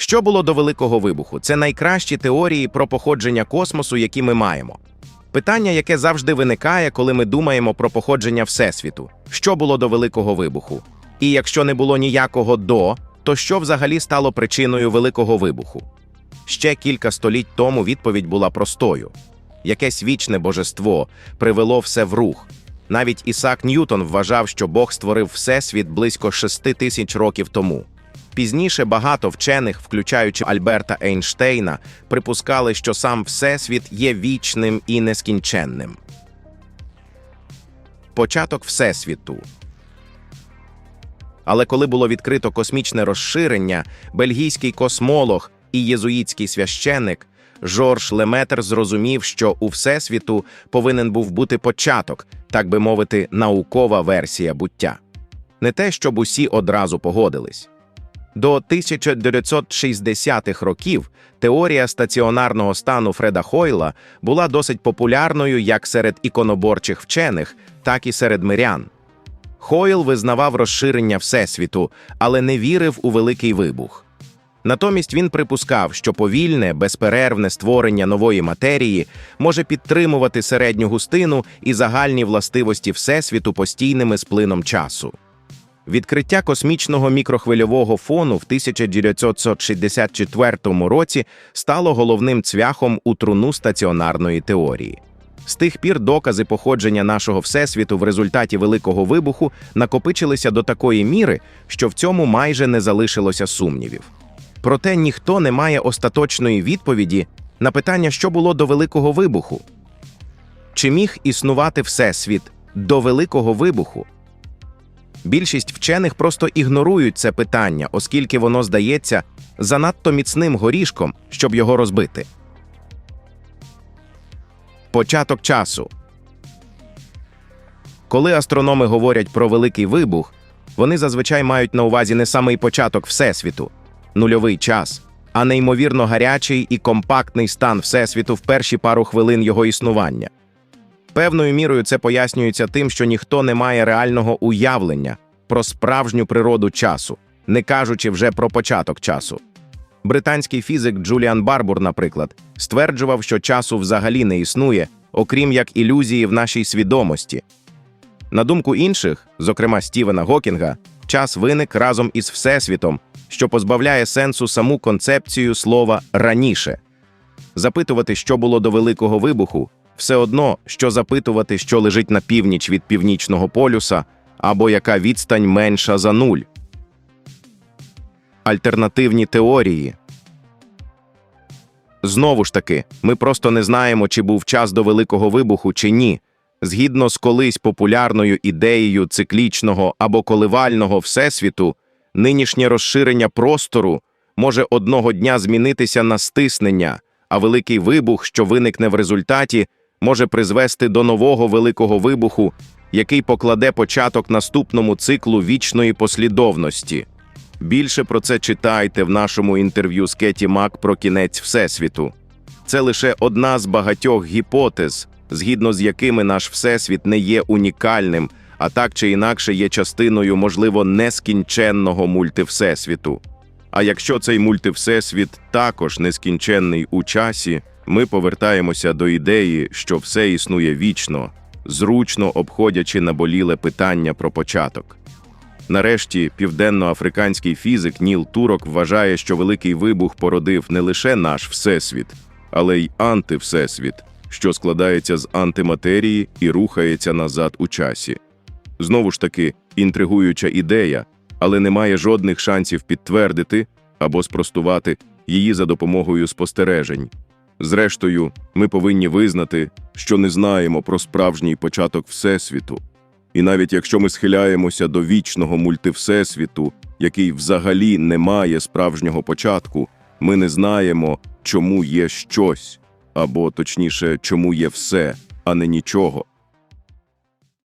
Що було до Великого вибуху? Це найкращі теорії про походження космосу, які ми маємо. Питання, яке завжди виникає, коли ми думаємо про походження Всесвіту. Що було до Великого вибуху? І якщо не було ніякого до, то що взагалі стало причиною Великого вибуху? Ще кілька століть тому відповідь була простою: якесь вічне божество привело все в рух. Навіть Ісаак Ньютон вважав, що Бог створив всесвіт близько шести тисяч років тому. Пізніше багато вчених, включаючи Альберта Ейнштейна, припускали, що сам Всесвіт є вічним і нескінченним. Початок Всесвіту. Але коли було відкрито космічне розширення, бельгійський космолог і єзуїтський священик Жорж Леметр зрозумів, що у Всесвіту повинен був бути початок, так би мовити, наукова версія буття. Не те, щоб усі одразу погодились. До 1960-х років теорія стаціонарного стану Фреда Хойла була досить популярною як серед іконоборчих вчених, так і серед мирян. Хойл визнавав розширення Всесвіту, але не вірив у великий вибух. Натомість він припускав, що повільне, безперервне створення нової матерії може підтримувати середню густину і загальні властивості Всесвіту постійними з плином часу. Відкриття космічного мікрохвильового фону в 1964 році стало головним цвяхом у труну стаціонарної теорії. З тих пір докази походження нашого всесвіту в результаті великого вибуху накопичилися до такої міри, що в цьому майже не залишилося сумнівів. Проте ніхто не має остаточної відповіді на питання, що було до великого вибуху. Чи міг існувати всесвіт до великого вибуху? Більшість вчених просто ігнорують це питання, оскільки воно здається занадто міцним горішком, щоб його розбити. Початок часу. Коли астрономи говорять про великий вибух, вони зазвичай мають на увазі не самий початок Всесвіту, нульовий час, а неймовірно гарячий і компактний стан Всесвіту в перші пару хвилин його існування. Певною мірою це пояснюється тим, що ніхто не має реального уявлення про справжню природу часу, не кажучи вже про початок часу. Британський фізик Джуліан Барбур, наприклад, стверджував, що часу взагалі не існує, окрім як ілюзії в нашій свідомості. На думку інших, зокрема Стівена Гокінга, час виник разом із Всесвітом, що позбавляє сенсу саму концепцію слова раніше. Запитувати, що було до Великого вибуху, все одно, що запитувати, що лежить на північ від північного полюса, або яка відстань менша за нуль. Альтернативні теорії. Знову ж таки, ми просто не знаємо, чи був час до Великого вибуху чи ні. Згідно з колись популярною ідеєю циклічного або коливального всесвіту, нинішнє розширення простору може одного дня змінитися на стиснення, а великий вибух, що виникне в результаті, може призвести до нового великого вибуху, який покладе початок наступному циклу вічної послідовності. Більше про це читайте в нашому інтерв'ю з Кеті Мак про кінець Всесвіту. Це лише одна з багатьох гіпотез, згідно з якими наш Всесвіт не є унікальним, а так чи інакше є частиною, можливо, нескінченного мультивсесвіту. А якщо цей мультивсесвіт також нескінченний у часі, ми повертаємося до ідеї, що все існує вічно, зручно обходячи наболіле питання про початок. Нарешті південноафриканський фізик Ніл Турок вважає, що великий вибух породив не лише наш всесвіт, але й антивсесвіт, що складається з антиматерії і рухається назад у часі. Знову ж таки, інтригуюча ідея, але немає жодних шансів підтвердити або спростувати її за допомогою спостережень. Зрештою, ми повинні визнати, що не знаємо про справжній початок Всесвіту. І навіть якщо ми схиляємося до вічного мультивсесвіту, який взагалі не має справжнього початку, ми не знаємо, чому є щось, або точніше, чому є все, а не нічого.